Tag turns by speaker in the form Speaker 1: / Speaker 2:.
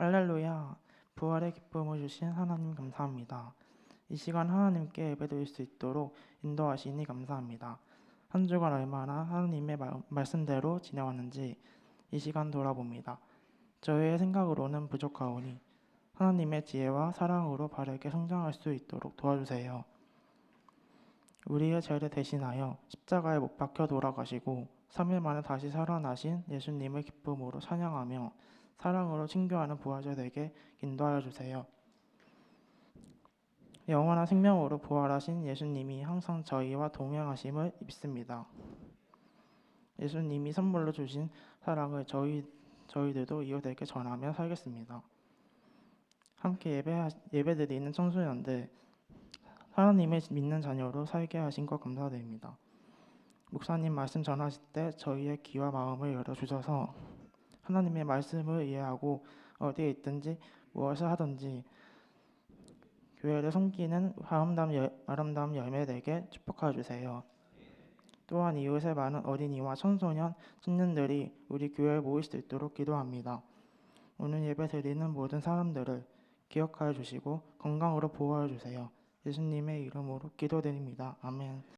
Speaker 1: 할렐루야. 부활의 기쁨을 주신 하나님 감사합니다. 이 시간 하나님께 예배드릴 수 있도록 인도하시니 감사합니다. 한 주간 얼마나 하나님의 말- 말씀대로 지내왔는지 이 시간 돌아봅니다. 저희의 생각으로는 부족하오니 하나님의 지혜와 사랑으로 바르게 성장할 수 있도록 도와주세요. 우리의 죄를 대신하여 십자가에 못 박혀 돌아가시고 3일 만에 다시 살아나신 예수님을 기쁨으로 찬양하며 사랑으로 친교하는 부활절에게 인도하여 주세요. 영원한 생명으로 부활하신 예수님이 항상 저희와 동행하심을 믿습니다. 예수님이 선물로 주신 사랑을 저희 저희들도 이웃에게 전하며 살겠습니다. 함께 예배 예배드리는 청소년들 하나님의 믿는 자녀로 살게 하신 것 감사드립니다. 목사님 말씀 전하실 때 저희의 귀와 마음을 열어 주셔서 하나님의 말씀을 이해하고 어디에 있든지 무엇을 하든지 교회를 섬기는 아름다운, 열, 아름다운 열매되게 축복하여 주세요. 또한 이웃에 많은 어린이와 청소년, 청년들이 우리 교회에 모일 수 있도록 기도합니다. 오늘 예배 드리는 모든 사람들을 기억하여 주시고 건강으로 보호하여 주세요. 예수님의 이름으로 기도드립니다. 아멘.